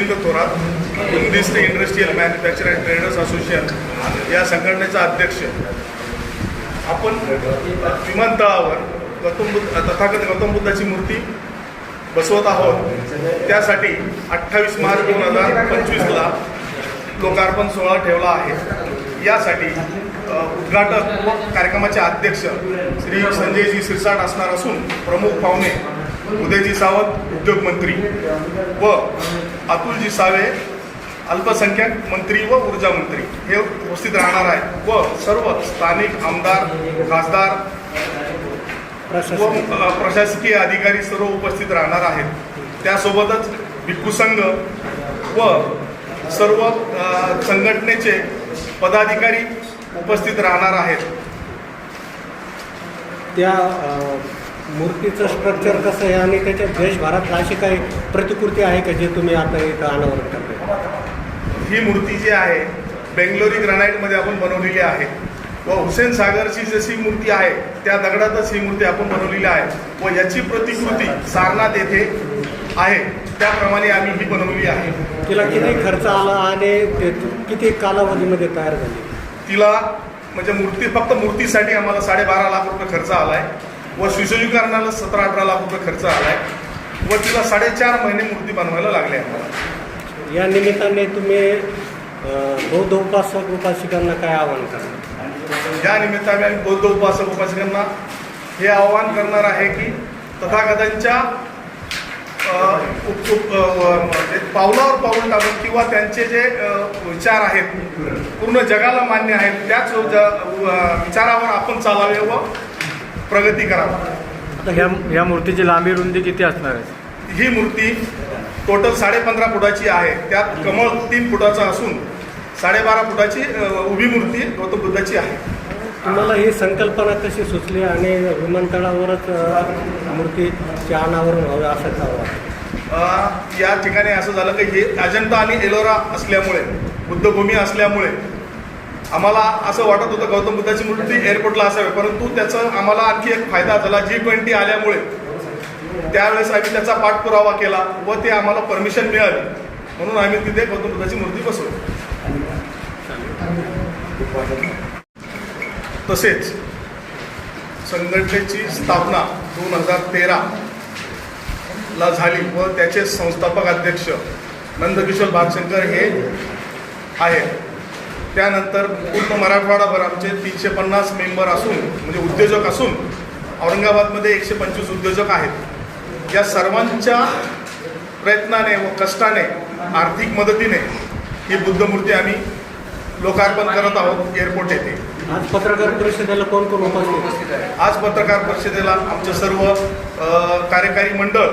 मिलिंद थोरात बंदिस्त industrial manufacture and traders association या संघटनेचा अध्यक्ष. आपण विमानतळावर गौतम बुद्ध तथागत गौतम बुद्धाची मूर्ती बसवत आहोत. त्यासाठी अठ्ठावीस मार्च दोन हजार पंचवीसला लोकार्पण सोहळा ठेवला आहे. यासाठी उद्घाटक व कार्यक्रमाचे अध्यक्ष श्री संजयजी सिरसाट असणार असून प्रमुख पाहुणे उदयजी सावंत उद्योगमंत्री व अतुलजी सावे अल्पसंख्याक मंत्री व ऊर्जा मंत्री हे उपस्थित राहणार आहेत व सर्व स्थानिक आमदार खासदार व प्रशासकीय अधिकारी सर्व उपस्थित राहणार आहेत. त्यासोबतच भिक्खू संघ व सर्व संघटनेचे पदाधिकारी उपस्थित राहणार आहेत. त्या मूर्तीचं स्ट्रक्चर कसं आहे आणि त्याच्या देशभरात अशी काही प्रतिकृती आहे का जे तुम्ही आता इथं अनावरण करताय? ही मूर्ती जी आहे बेंगलोरी ग्रानाईटमध्ये आपण बनवलेली आहे. व हुसेन सागरची जशी मूर्ती आहे त्या दगडातच ही मूर्ती आपण बनवलेली आहे. व याची प्रतिकृती सारनाथ येथे आहे. त्याप्रमाणे आम्ही ही बनवली आहे. तिला किती खर्च आला आणि ते किती कालावधीमध्ये तयार झाली? तिला म्हणजे मूर्ती फक्त मूर्तीसाठी आम्हाला साडेबारा लाख रुपये खर्च आलाय. व सुशोजीकरणाला सतरा अठरा लाख रुपये खर्च आलाय. व तिला साडेचार महिने मूर्ती बनवायला लागले आम्हाला या निमित्ताने तुम्ही बौद्ध उपासक उपासिकांना काय आवाहन करणार या निमित्ताने आम्ही बौद्ध उपासक उपासकांना हे आवाहन करणार आहे की तथागतांच्या म्हणजे पावलावर पाऊल टाकून किंवा त्यांचे जे विचार आहेत पूर्ण जगाला मान्य आहेत त्याच विचारावर आपण चालावे व प्रगती करावी आता या या मूर्तीची लांबी रुंदी किती असणार आहे? ही मूर्ती टोटल साडेपंधरा फुटाची आहे. त्यात कमळ तीन फुटाचा असून साडेबारा फुटाची उभी मूर्ती गौतम बुद्धाची आहे. तुम्हाला ही संकल्पना कशी सुचली आणि विमानतळावरच अ, मूर्तीचे अनावरण व्हावे असं? अ, या ठिकाणी असं झालं की हे अजंता आणि एलोरा असल्यामुळे बुद्धभूमी असल्यामुळे आम्हाला असं वाटत होतं गौतम बुद्धाची मूर्ती एअरपोर्टला असावी परंतु त्याचं आम्हाला आणखी एक फायदा झाला. जी ट्वेंटी आल्यामुळे त्यावेळेस आम्ही त्याचा पाठपुरावा केला व ते आम्हाला परमिशन मिळाली. म्हणून आम्ही तिथे गौतम बुद्धाची मूर्ती बसवली. तसेच संघटनेची स्थापना दोन हजार तेरा ला झाली व त्याचे संस्थापक अध्यक्ष नंदकिशोर भागशंकर हे आहेत. त्यानंतर पूर्ण मराठवाडाभर आमचे तीनशे पन्नास मेंबर असून म्हणजे उद्योजक असून औरंगाबादमध्ये एकशे पंचवीस उद्योजक आहेत. या सर्वांच्या प्रयत्नाने व कष्टाने आर्थिक मदतीने ही बुद्धमूर्ती आम्ही लोकार्पण करत आहोत एअरपोर्ट येथे. आज पत्रकार परिषदेला कोण कोण उपस्थित आहे? आज पत्रकार परिषदेला आमचे सर्व कार्यकारी मंडळ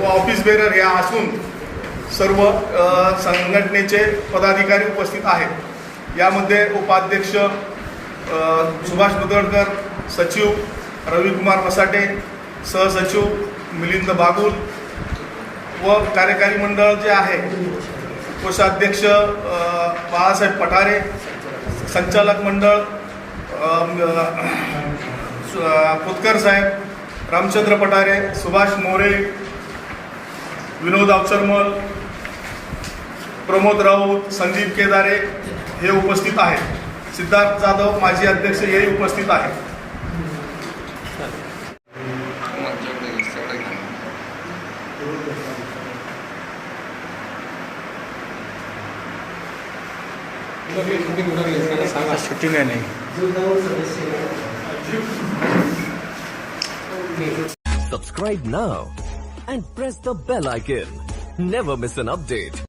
व ऑफिस बेरर या असून सर्व संघटनेचे पदाधिकारी उपस्थित आहेत. यामध्ये उपाध्यक्ष सुभाष मुदळकर सचिव रविकुमार मसाटे सहसचिव मिलिंद बागुल व कार्यकारी मंडळ जे आहे कोषाध्यक्ष बाळासाहेब पठारे संचालक मंडळ पुतकर साहेब रामचंद्र पठारे सुभाष मोरे विनोद अवसरमल प्रमोद राऊत संदीप केदारे हे उपस्थित आहेत सिद्धार्थ जाधव माजी अध्यक्ष हेही उपस्थित आहेत शूटिंग आहे नाही Subscribe now and press the bell icon. Never miss an update.